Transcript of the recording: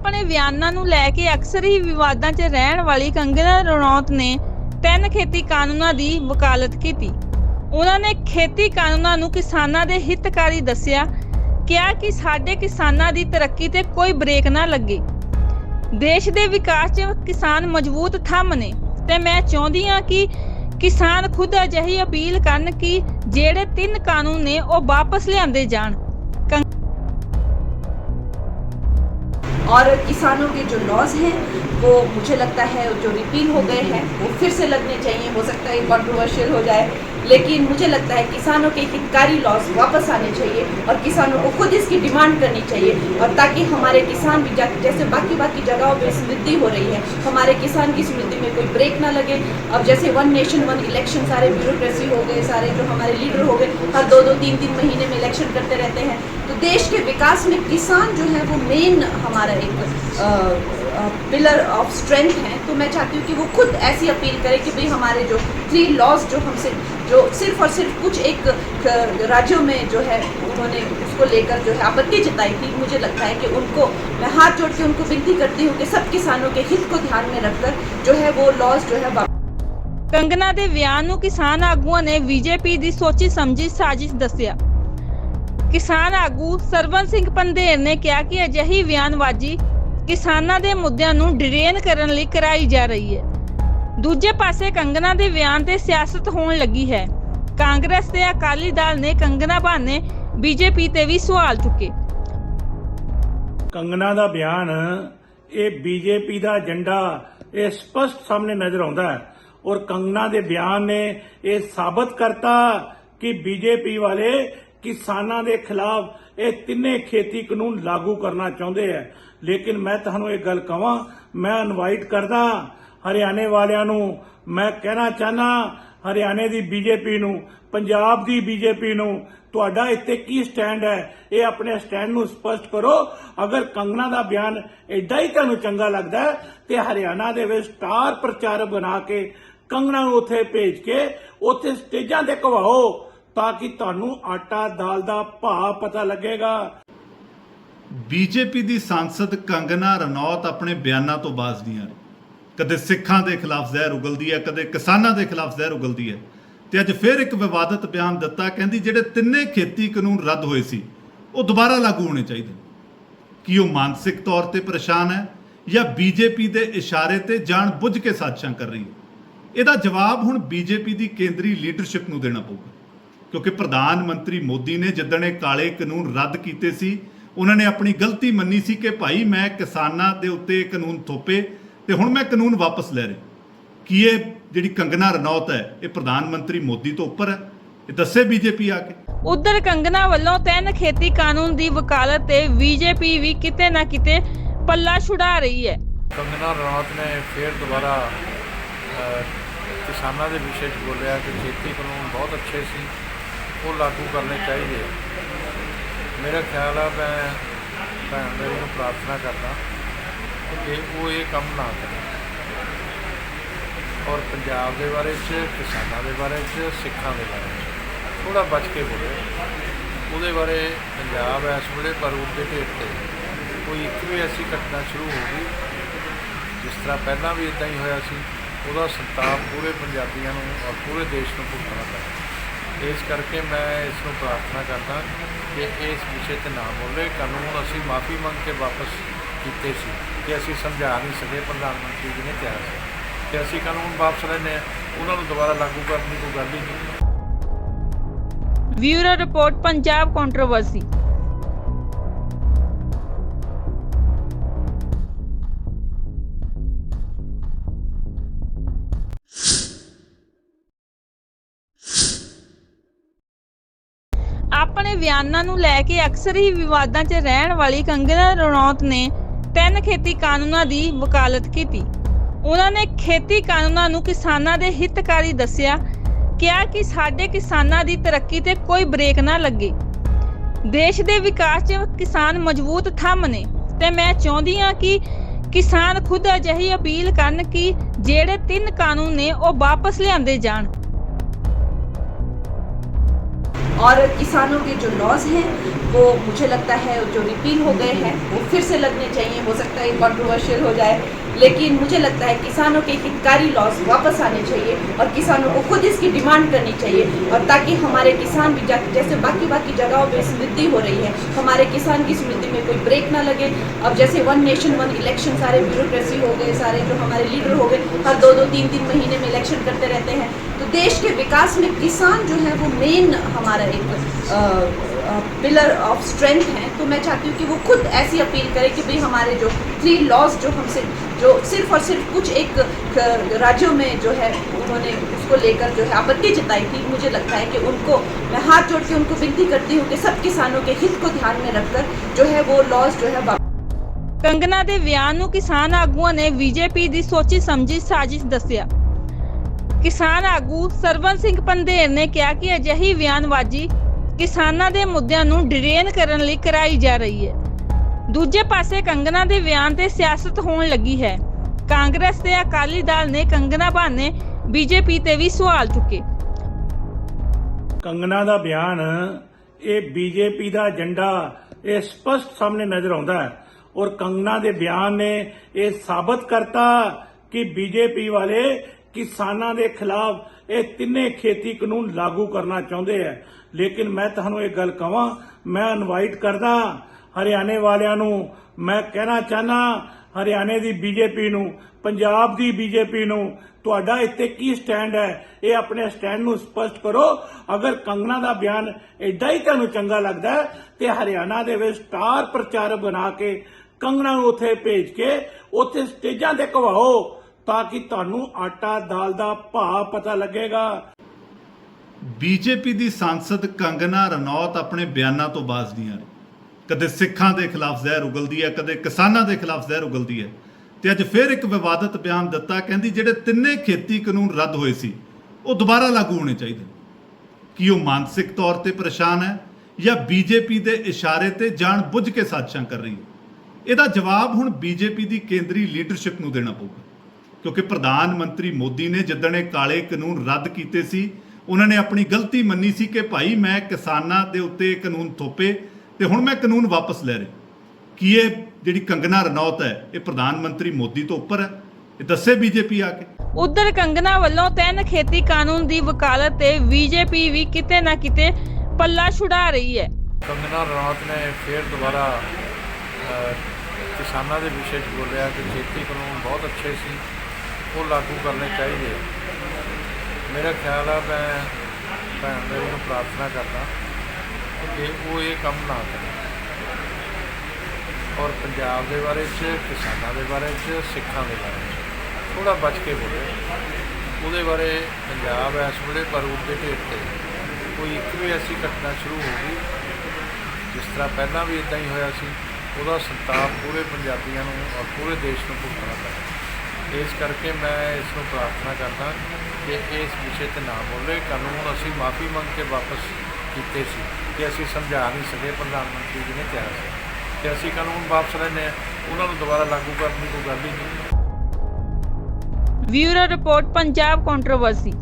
ਆਪਣੇ ਬਿਆਨਾਂ ਨੂੰ ਲੈ ਕੇ ਅਕਸਰ ਹੀ ਵਿਵਾਦਾਂ 'ਚ ਰਹਿਣ ਵਾਲੀ ਕੰਗਨਾ ਰਣੌਤ ਨੇ ਤਿੰਨ ਖੇਤੀ ਕਾਨੂੰਨਾਂ ਦੀ ਵਕਾਲਤ ਕੀਤੀ। ਉਹਨਾਂ ਨੇ ਖੇਤੀ ਕਾਨੂੰਨਾਂ ਨੂੰ ਕਿਸਾਨਾਂ ਦੇ ਹਿੱਤਕਾਰੀ ਦੱਸਿਆ, ਕਿਹਾ ਕਿ ਸਾਡੇ ਕਿਸਾਨਾਂ ਦੀ ਤਰੱਕੀ ਤੇ ਕੋਈ ਬ੍ਰੇਕ ਨਾ ਲੱਗੇ। ਦੇਸ਼ ਦੇ ਵਿਕਾਸ 'ਚ ਕਿਸਾਨ ਮਜ਼ਬੂਤ ਥੰਮ ਨੇ ਤੇ ਮੈਂ ਚਾਹੁੰਦੀ ਹਾਂ ਕਿ ਕਿਸਾਨ ਖੁਦ ਅਜਿਹੀ ਅਪੀਲ ਕਰਨ ਕਿ ਜਿਹੜੇ ਤਿੰਨ ਕਾਨੂੰਨ ਨੇ ਉਹ ਵਾਪਸ ਲਿਆਂਦੇ ਜਾਣ। और किसानों के जो लॉज हैं वो मुझे लगता है जो रिपील हो गए हैं वो फिर से लगने चाहिए हो सकता है कंट्रोवर्शियल हो जाए लेकिन मुझे लगता है किसानों के हितकारी लॉस वापस आने चाहिए और किसानों को खुद इसकी डिमांड करनी चाहिए और ताकि हमारे किसान भी जैसे बाकी बाकी जगहों पर समृद्धि हो रही है, हमारे किसान की समृद्धि में कोई ब्रेक ना लगे। अब जैसे वन नेशन वन इलेक्शन सारे ब्यूरोक्रेसी हो गए, सारे जो हमारे लीडर हो गए, हर दो दो, तीन तीन महीने में इलेक्शन करते रहते हैं। तो देश के विकास में किसान जो है वो मेन हमारा एक पिलर ऑफ स्ट्रेंथ है तो मैं चाहती हूँ कि वो खुद ऐसी अपील करे कि भाई हमारे जो थ्री लॉज जो हमसे जो सिर्फ और सिर्फ कुछ एक अ, राज्यों में जो है उन्होंने उसको लेकर जो है आपत्ति जताई थी मुझे लगता है कि उनको मैं हाथ जोड़ के उनको विनती करती हूँ कि सब किसानों के हित को ध्यान में रखकर जो है वो लॉज जो है वापस ਕੰਗਨਾ ਦੇ ਬਿਆਨ ਨੂੰ ਕਿਸਾਨ ਆਗੂਆਂ ਨੇ ਬੀਜੇਪੀ ਦੀ ਸੋਚੀ ਸਮਝੀ ਸਾਜ਼ਿਸ਼ ਦੱਸਿਆ ਕਿਸਾਨ ਆਗੂ ਸਰਵਨ ਸਿੰਘ ਪੰਧੇਰ ਨੇ ਕਿਹਾ ਕਿ ਅਜਿਹੀ ਬਿਆਨਬਾਜ਼ੀ ਕਿਸਾਨਾਂ ਦੇ ਮੁੱਦਿਆਂ ਨੂੰ ਡਰੇਨ ਕਰਨ ਲਈ ਕਰਾਈ ਜਾ ਰਹੀ ਹੈ। ਦੂਜੇ ਪਾਸੇ ਕੰਗਨਾ ਦੇ ਬਿਆਨ ਤੇ ਸਿਆਸਤ ਹੋਣ ਲੱਗੀ ਹੈ। ਕਾਂਗਰਸ ਤੇ ਅਕਾਲੀ ਦਲ ਨੇ ਕੰਗਨਾ ਬਹਾਨੇ ਬੀਜੇਪੀ ਤੇ ਵੀ ਸਵਾਲ ਚੁੱਕੇ। ਕੰਗਨਾ ਦਾ ਬਿਆਨ, ਇਹ ਬੀਜੇਪੀ ਦਾ ਏਜੰਡਾ, ਇਹ ਸਪਸ਼ਟ ਸਾਹਮਣੇ ਨਜ਼ਰ ਆਉਂਦਾ ਹੈ। ਔਰ ਕੰਗਨਾ ਦੇ ਬਿਆਨ ਨੇ ਇਹ ਸਾਬਤ ਕਰਤਾ ਕਿ ਬੀਜੇਪੀ ਵਾਲੇ ਕਿਸਾਨਾਂ ਦੇ ਖਿਲਾਫ ਇਹ ਤਿੰਨੇ ਖੇਤੀ ਕਾਨੂੰਨ ਲਾਗੂ ਕਰਨਾ ਚਾਹੁੰਦੇ ਹੈ ਲੇਕਿਨ ਮੈਂ ਤੁਹਾਨੂੰ ਇਹ ਗੱਲ ਕਹਾਂ, ਮੈਂ ਇਨਵਾਈਟ ਕਰਦਾ ਹਰਿਆਣੇ ਵਾਲਿਆਂ ਨੂੰ, ਮੈਂ ਕਹਿਣਾ ਚਾਹਨਾ ਹਰਿਆਣੇ ਦੀ ਬੀਜੇਪੀ ਨੂੰ, ਪੰਜਾਬ ਦੀ ਬੀਜੇਪੀ ਨੂੰ, ਤੁਹਾਡਾ ਇੱਥੇ ਕੀ ਸਟੈਂਡ ਹੈ? ਇਹ ਆਪਣੇ ਸਟੈਂਡ ਨੂੰ ਸਪਸ਼ਟ ਕਰੋ। ਅਗਰ ਕੰਗਨਾ ਦਾ ਬਿਆਨ ਐਡਾ ਹੀ ਤੁਹਾਨੂੰ ਚੰਗਾ ਲੱਗਦਾ ਹੈ ਤੇ ਹਰਿਆਣਾ ਦੇ ਵਿੱਚ ਸਟਾਰ ਪ੍ਰਚਾਰਕ ਬਣਾ ਕੇ ਕੰਗਨਾ ਨੂੰ ਉੱਥੇ ਭੇਜ ਕੇ ਉੱਥੇ ਸਟੇਜਾਂ ਤੇ ਘਵਾਓ ਤਾਂ ਕਿ ਤੁਹਾਨੂੰ ਆਟਾ ਦਾਲ ਦਾ ਭਾਅ ਪਤਾ ਲੱਗੇਗਾ। ਬੀਜੇਪੀ ਦੀ ਸੰਸਦ ਕੰਗਨਾ ਰਣੌਤ ਆਪਣੇ ਬਿਆਨਾਂ ਤੋਂ ਬਾਜ਼ਦੀਆਂ ਨੇ ਕਦੇ ਸਿੱਖਾਂ ਦੇ ਖਿਲਾਫ ਜ਼ਹਿਰ ਉਗਲਦੀ ਹੈ, ਕਦੇ ਕਿਸਾਨਾਂ ਦੇ ਖਿਲਾਫ ਜ਼ਹਿਰ ਉਗਲਦੀ ਹੈ। ਤੇ ਅੱਜ ਫਿਰ ਇੱਕ ਵਿਵਾਦਤ ਬਿਆਨ ਦਿੱਤਾ, ਕਹਿੰਦੀ ਜਿਹੜੇ ਤਿੰਨੇ ਖੇਤੀ ਕਾਨੂੰਨ ਰੱਦ ਹੋਏ ਸੀ, ਉਹ ਦੁਬਾਰਾ ਲਾਗੂ ਹੋਣੇ ਚਾਹੀਦੇ ਕੀ ਉਹ ਮਾਨਸਿਕ ਤੌਰ ਤੇ ਪਰੇਸ਼ਾਨ ਹੈ ਜਾਂ ਬੀਜੇਪੀ ਦੇ ਇਸ਼ਾਰੇ ਤੇ ਜਾਣ ਬੁੱਝ ਕੇ ਸਾਜ਼ਿਸ਼ਾਂ ਕਰ ਰਹੀ ਹੈ? ਇਹਦਾ ਜਵਾਬ ਹੁਣ ਬੀਜੇਪੀ ਦੀ ਕੇਂਦਰੀ ਲੀਡਰਸ਼ਿਪ ਨੂੰ ਦੇਣਾ ਪਊਗਾ। ਕਿਉਂਕਿ ਪ੍ਰਧਾਨ ਮੰਤਰੀ ਮੋਦੀ ਨੇ ਜਿੱਦਣ ਇਹ ਕਾਲੇ ਕਾਨੂੰਨ ਰੱਦ ਕੀਤੇ ਸੀ ਉਹਨਾਂ ਨੇ ਆਪਣੀ ਗਲਤੀ ਮੰਨੀ ਸੀ ਕਿ ਭਾਈ ਮੈਂ ਕਿਸਾਨਾਂ ਦੇ ਉੱਤੇ ਇਹ ਕਾਨੂੰਨ ਥੋਪੇ ਤੇ ਹੁਣ ਮੈਂ ਕਾਨੂੰਨ ਵਾਪਸ ਲੈ ਰਿਹਾ। ਕੀ ਇਹ ਜਿਹੜੀ ਕੰਗਨਾ ਰਣੌਤ ਹੈ ਇਹ ਪ੍ਰਧਾਨ ਮੰਤਰੀ ਮੋਦੀ ਤੋਂ ਉੱਪਰ ਹੈ? ਇਹ ਦੱਸੇ ਬੀਜੇਪੀ ਆ ਕੇ। ਉਧਰ ਕੰਗਨਾ ਵੱਲੋਂ ਤਿੰਨ ਖੇਤੀ ਕਾਨੂੰਨ ਦੀ ਵਕਾਲਤ ਤੇ ਬੀਜੇਪੀ ਵੀ ਕਿਤੇ ਨਾ ਕਿਤੇ ਪੱਲਾ ਛੁਡਾ ਰਹੀ ਹੈ। ਕੰਗਨਾ ਰਣੌਤ ਨੇ ਫਿਰ ਦੁਬਾਰਾ ਕਿਸਾਨਾਂ ਦੇ ਵਿਸ਼ੇ 'ਚ ਬੋਲਿਆ ਕਿ ਖੇਤੀ ਕਾਨੂੰਨ ਬਹੁਤ ਅੱਛੇ ਸੀ। ਉਹ ਲਾਗੂ ਕਰਨੇ ਚਾਹੀਦੇ ਆ। ਮੇਰਾ ਖਿਆਲ ਆ, ਮੈਂ ਭੈਣ ਦੇ ਨੂੰ ਪ੍ਰਾਰਥਨਾ ਕਰਦਾ ਕਿ ਉਹ ਇਹ ਕੰਮ ਨਾ ਕਰੇ, ਔਰ ਪੰਜਾਬ ਦੇ ਬਾਰੇ 'ਚ, ਕਿਸਾਨਾਂ ਦੇ ਬਾਰੇ 'ਚ, ਸਿੱਖਾਂ ਦੇ ਬਾਰੇ 'ਚ ਥੋੜਾ ਬਚ ਕੇ ਬੋਲੇ, ਉਹਦੇ ਬਾਰੇ ਪੰਜਾਬ ਇਸ ਵੇਲੇ ਬਾਰੂਦ ਦੇ ਢੇਰ ਤੇ ਕੋਈ ਇੱਕ ਵੀ ਐਸੀ ਘਟਨਾ ਸ਼ੁਰੂ ਹੋ ਗਈ, ਜਿਸ ਤਰ੍ਹਾਂ ਪਹਿਲਾਂ ਵੀ ਇਦਾਂ ਹੀ ਹੋਇਆ ਸੀ, ਉਹਦਾ ਸੰਤਾਪ ਪੂਰੇ ਪੰਜਾਬੀਆਂ ਨੂੰ ਔਰ ਪੂਰੇ ਦੇਸ਼ ਨੂੰ ਭੁਗਤਣਾ ਪਿਆ ਇਸ ਕਰਕੇ ਮੈਂ ਇਸ ਨੂੰ ਪ੍ਰਾਰਥਨਾ ਕਰਦਾ ਕਿ ਇਸ ਵਿਸ਼ੇ ਤੇ ਨਾ ਬੋਲੇ। ਕਾਨੂੰਨ ਅਸੀਂ ਮਾਫੀ ਮੰਗ ਕੇ ਵਾਪਸ ਕੀਤੇ ਸੀ ਕਿ ਅਸੀਂ ਸਮਝਾ ਨਹੀਂ ਸਕੇ, ਪ੍ਰਧਾਨ ਮੰਤਰੀ ਜੀ ਨੇ ਕਿਹਾ ਸੀ ਕਿ ਅਸੀਂ ਕਾਨੂੰਨ ਵਾਪਸ ਲੈਂਦੇ ਹਾਂ। ਉਹਨਾਂ ਨੂੰ ਦੁਬਾਰਾ ਲਾਗੂ ਕਰਨ ਦੀ ਕੋਈ ਗੱਲ ਹੀ ਨਹੀਂ। ਬਿਊਰੋ ਰਿਪੋਰਟ, ਪੰਜਾਬ ਕੰਟਰੋਵਰਸੀ ਆਪਣੇ ਬਿਆਨਾਂ ਨੂੰ ਲੈ ਕੇ ਅਕਸਰ ਹੀ ਵਿਵਾਦਾਂ 'ਚ ਰਹਿਣ ਵਾਲੀ ਕੰਗਨਾ ਰਣੌਤ ਨੇ ਤਿੰਨ ਖੇਤੀ ਕਾਨੂੰਨਾਂ ਦੀ ਵਕਾਲਤ ਕੀਤੀ। ਉਹਨਾਂ ਨੇ ਖੇਤੀ ਕਾਨੂੰਨਾਂ ਨੂੰ ਕਿਸਾਨਾਂ ਦੇ ਹਿੱਤਕਾਰੀ ਦੱਸਿਆ, ਕਿਹਾ ਕਿ ਸਾਡੇ ਕਿਸਾਨਾਂ ਦੀ ਤਰੱਕੀ ਤੇ ਕੋਈ ਬ੍ਰੇਕ ਨਾ ਲੱਗੇ। ਦੇਸ਼ ਦੇ ਵਿਕਾਸ 'ਚ ਕਿਸਾਨ ਮਜ਼ਬੂਤ ਥੰਮ ਨੇ ਤੇ ਮੈਂ ਚਾਹੁੰਦੀ ਹਾਂ ਕਿ ਕਿਸਾਨ ਖੁਦ ਅਜਿਹੀ ਅਪੀਲ ਕਰਨ ਕਿ ਜਿਹੜੇ ਤਿੰਨ ਕਾਨੂੰਨ ਨੇ ਉਹ ਵਾਪਸ ਲਿਆਂਦੇ ਜਾਣ। और किसानों के जो लॉज हैं वो मुझे लगता है जो रिपील हो गए हैं वो फिर से लगने चाहिए हो सकता है कंट्रोवर्शियल हो जाए लेकिन मुझे लगता है किसानों के हितकारी लॉस वापस आने चाहिए और किसानों को खुद इसकी डिमांड करनी चाहिए और ताकि हमारे किसान भी जैसे बाकी बाकी जगहों पे समृद्धि हो रही है, हमारे किसान की समृद्धि में कोई ब्रेक ना लगे। अब जैसे वन नेशन वन इलेक्शन सारे ब्यूरोक्रेसी हो गए, सारे जो हमारे लीडर हो गए, हर दो दो, तीन तीन महीने में इलेक्शन करते रहते हैं। तो देश के विकास में किसान जो है वो मेन हमारा एक पिलर ऑफ स्ट्रेंथ है तो मैं चाहती हूँ कि वो खुद ऐसी अपील करे कि भाई हमारे जो थ्री लॉज जो हमसे जो सिर्फ और सिर्फ कुछ एक क- राज्यों में जो है उन्होंने उसको लेकर जो है आपत्ति जताई थी मुझे लगता है कि उनको मैं हाथ जोड़ के उनको विनती करती हूँ कि सब किसानों के हित को ध्यान में रखकर जो है वो लॉज जो है वापस ਕੰਗਨਾ ਦੇ ਬਿਆਨ ਨੂੰ ਕਿਸਾਨ ਆਗੂਆਂ ਨੇ ਬੀਜੇਪੀ ਦੀ ਸੋਚੀ ਸਮਝੀ ਸਾਜ਼ਿਸ਼ ਦੱਸਿਆ ਕਿਸਾਨ ਆਗੂ ਸਰਵਨ ਸਿੰਘ ਪੰਧੇਰ ਨੇ ਕਿਹਾ ਕਿ ਅਜਿਹੀ ਬਿਆਨਬਾਜ਼ੀ ਕਿਸਾਨਾਂ ਦੇ ਮੁੱਦਿਆਂ ਨੂੰ ਡਿਰੇਨ ਕਰਨ ਲਈ ਕਰਾਈ ਜਾ ਰਹੀ ਹੈ। ਦੂਜੇ ਪਾਸੇ ਕੰਗਨਾ ਦੇ ਬਿਆਨ ਤੇ ਸਿਆਸਤ ਹੋਣ ਲੱਗੀ ਹੈ। ਕਾਂਗਰਸ ਤੇ ਅਕਾਲੀ ਦਲ ਨੇ ਕੰਗਨਾ ਬਹਾਨੇ ਬੀਜੇਪੀ ਤੇ ਵੀ ਸਵਾਲ ਚੁੱਕੇ। ਕੰਗਨਾ ਦਾ ਬਿਆਨ, ਇਹ ਬੀਜੇਪੀ ਦਾ ਏਜੰਡਾ, ਇਹ ਸਪਸ਼ਟ ਸਾਹਮਣੇ ਨਜ਼ਰ ਆਉਂਦਾ ਹੈ। ਔਰ ਕੰਗਨਾ ਦੇ ਬਿਆਨ ਨੇ ਇਹ ਸਾਬਤ ਕਰਤਾ ਕਿ ਬੀਜੇਪੀ ਵਾਲੇ ਕਿਸਾਨਾਂ ਦੇ ਖਿਲਾਫ ਇਹ ਤਿੰਨੇ ਖੇਤੀ ਕਾਨੂੰਨ ਲਾਗੂ ਕਰਨਾ ਚਾਹੁੰਦੇ ਹੈ ਲੇਕਿਨ ਮੈਂ ਤੁਹਾਨੂੰ ਇਹ ਗੱਲ ਕਹਾਂ, ਮੈਂ ਇਨਵਾਈਟ ਕਰਦਾ ਹਰਿਆਣੇ ਵਾਲਿਆਂ ਨੂੰ, ਮੈਂ ਕਹਿਣਾ ਚਾਹਨਾ ਹਰਿਆਣੇ ਦੀ ਬੀਜੇਪੀ ਨੂੰ, ਪੰਜਾਬ ਦੀ ਬੀਜੇਪੀ ਨੂੰ, ਤੁਹਾਡਾ ਇੱਥੇ ਕੀ ਸਟੈਂਡ ਹੈ? ਇਹ ਆਪਣੇ ਸਟੈਂਡ ਨੂੰ ਸਪਸ਼ਟ ਕਰੋ। ਅਗਰ ਕੰਗਨਾ ਦਾ ਬਿਆਨ ਐਡਾ ਹੀ ਤੁਹਾਨੂੰ ਚੰਗਾ ਲੱਗਦਾ ਹੈ ਤੇ ਹਰਿਆਣਾ ਦੇ ਵਿੱਚ ਸਟਾਰ ਪ੍ਰਚਾਰਕ ਬਣਾ ਕੇ ਕੰਗਣਾ ਨੂੰ ਉੱਥੇ ਭੇਜ ਕੇ ਉੱਥੇ ਸਟੇਜਾਂ ਤੇ ਘਵਾਓ ਤਾਂ ਕਿ ਤੁਹਾਨੂੰ ਆਟਾ ਦਾਲ ਦਾ ਭਾਅ ਪਤਾ ਲੱਗੇਗਾ। ਬੀਜੇਪੀ ਦੀ ਸਾਂਸਦ ਕੰਗਨਾ ਰਣੌਤ ਆਪਣੇ ਬਿਆਨਾਂ ਤੋਂ ਬਾਜ਼ਦੀਆਂ ਨੇ। ਕਦੇ ਸਿੱਖਾਂ ਦੇ ਖਿਲਾਫ ਜ਼ਹਿਰ ਉਗਲਦੀ ਹੈ, ਕਦੇ ਕਿਸਾਨਾਂ ਦੇ ਖਿਲਾਫ ਜ਼ਹਿਰ ਉਗਲਦੀ ਹੈ। ਤੇ ਅੱਜ ਫਿਰ ਇੱਕ ਵਿਵਾਦਤ ਬਿਆਨ ਦਿੱਤਾ, ਕਹਿੰਦੀ ਜਿਹੜੇ ਤਿੰਨੇ ਖੇਤੀ ਕਾਨੂੰਨ ਰੱਦ ਹੋਏ ਸੀ, ਉਹ ਦੁਬਾਰਾ ਲਾਗੂ ਹੋਣੇ ਚਾਹੀਦੇ ਕੀ ਉਹ ਮਾਨਸਿਕ ਤੌਰ ਤੇ ਪਰੇਸ਼ਾਨ ਹੈ ਜਾਂ ਬੀਜੇਪੀ ਦੇ ਇਸ਼ਾਰੇ ਤੇ ਜਾਣ ਬੁੱਝ ਕੇ ਸਾਜ਼ਿਸ਼ਾਂ ਕਰ ਰਹੀ ਹੈ? ਇਹਦਾ ਜਵਾਬ ਹੁਣ ਬੀਜੇਪੀ ਦੀ ਕੇਂਦਰੀ ਲੀਡਰਸ਼ਿਪ ਨੂੰ ਦੇਣਾ ਪਊਗਾ। ਕਿਉਂਕਿ ਪ੍ਰਧਾਨ ਮੰਤਰੀ ਮੋਦੀ ਨੇ ਜਿੱਦਣ ਇਹ ਕਾਲੇ ਕਾਨੂੰਨ ਰੱਦ ਕੀਤੇ ਸੀ ਉਹਨਾਂ ਨੇ ਆਪਣੀ ਗਲਤੀ ਮੰਨੀ ਸੀ ਕਿ ਭਾਈ ਮੈਂ ਕਿਸਾਨਾਂ ਦੇ ਉੱਤੇ ਇਹ ਕਾਨੂੰਨ ਥੋਪੇ ਤੇ ਹੁਣ ਮੈਂ ਕਾਨੂੰਨ ਵਾਪਸ ਲੈ ਰਿਹਾ। ਕੀ ਇਹ ਜਿਹੜੀ ਕੰਗਨਾ ਰਣੌਤ ਹੈ ਇਹ ਪ੍ਰਧਾਨ ਮੰਤਰੀ ਮੋਦੀ ਤੋਂ ਉੱਪਰ ਹੈ? ਇਹ ਦੱਸੇ ਬੀਜੇਪੀ ਆ ਕੇ। ਉਧਰ ਕੰਗਨਾ ਵੱਲੋਂ ਤਿੰਨ ਖੇਤੀ ਕਾਨੂੰਨ ਦੀ ਵਕਾਲਤ ਤੇ ਬੀਜੇਪੀ ਵੀ ਕਿਤੇ ਨਾ ਕਿਤੇ ਪੱਲਾ ਛੁਡਾ ਰਹੀ ਹੈ। ਕੰਗਨਾ ਰਣੌਤ ਨੇ ਫਿਰ ਦੁਬਾਰਾ ਕਿਸਾਨਾਂ ਦੇ ਵਿਸ਼ੇ 'ਚ ਬੋਲਿਆ ਕਿ ਖੇਤੀ ਕਾਨੂੰਨ ਬਹੁਤ ਅੱਛੇ ਸੀ। ਉਹ ਲਾਗੂ ਕਰਨੇ ਚਾਹੀਦੇ ਆ। ਮੇਰਾ ਖਿਆਲ ਆ, ਮੈਂ ਭੈਣ ਦੇ ਨੂੰ ਪ੍ਰਾਰਥਨਾ ਕਰਦਾ ਕਿ ਉਹ ਇਹ ਕੰਮ ਨਾ ਕਰੇ, ਔਰ ਪੰਜਾਬ ਦੇ ਬਾਰੇ 'ਚ, ਕਿਸਾਨਾਂ ਦੇ ਬਾਰੇ 'ਚ, ਸਿੱਖਾਂ ਦੇ ਬਾਰੇ 'ਚ ਥੋੜਾ ਬਚ ਕੇ ਬੋਲੇ, ਉਹਦੇ ਬਾਰੇ ਪੰਜਾਬ ਇਸ ਵੇਲੇ ਬਾਰੂਦ ਦੇ ਢੇਰ ਤੇ ਕੋਈ ਇੱਕ ਵੀ ਐਸੀ ਘਟਨਾ ਸ਼ੁਰੂ ਹੋ ਗਈ, ਜਿਸ ਤਰ੍ਹਾਂ ਪਹਿਲਾਂ ਵੀ ਇਦਾਂ ਹੀ ਹੋਇਆ ਸੀ, ਉਹਦਾ ਸੰਤਾਪ ਪੂਰੇ ਪੰਜਾਬੀਆਂ ਨੂੰ ਔਰ ਪੂਰੇ ਦੇਸ਼ ਨੂੰ ਭੁਗਤਣਾ ਪੈਣਾ ਇਸ ਕਰਕੇ ਮੈਂ ਇਸ ਨੂੰ ਪ੍ਰਾਰਥਨਾ ਕਰਦਾ ਕਿ ਇਸ ਵਿਸ਼ੇ ਤੇ ਨਾ ਬੋਲੇ। ਕਾਨੂੰਨ ਅਸੀਂ ਮਾਫੀ ਮੰਗ ਕੇ ਵਾਪਸ ਕੀਤੇ ਸੀ ਕਿ ਅਸੀਂ ਸਮਝਾ ਨਹੀਂ ਸਕੇ, ਪ੍ਰਧਾਨ ਮੰਤਰੀ ਜੀ ਨੇ ਕਿਹਾ ਸੀ ਕਿ ਅਸੀਂ ਕਾਨੂੰਨ ਵਾਪਸ ਲੈਂਦੇ ਹਾਂ। ਉਹਨਾਂ ਨੂੰ ਦੁਬਾਰਾ ਲਾਗੂ ਕਰਨ ਦੀ ਕੋਈ ਗੱਲ ਹੀ ਨਹੀਂ। Bureau report, Punjab controversy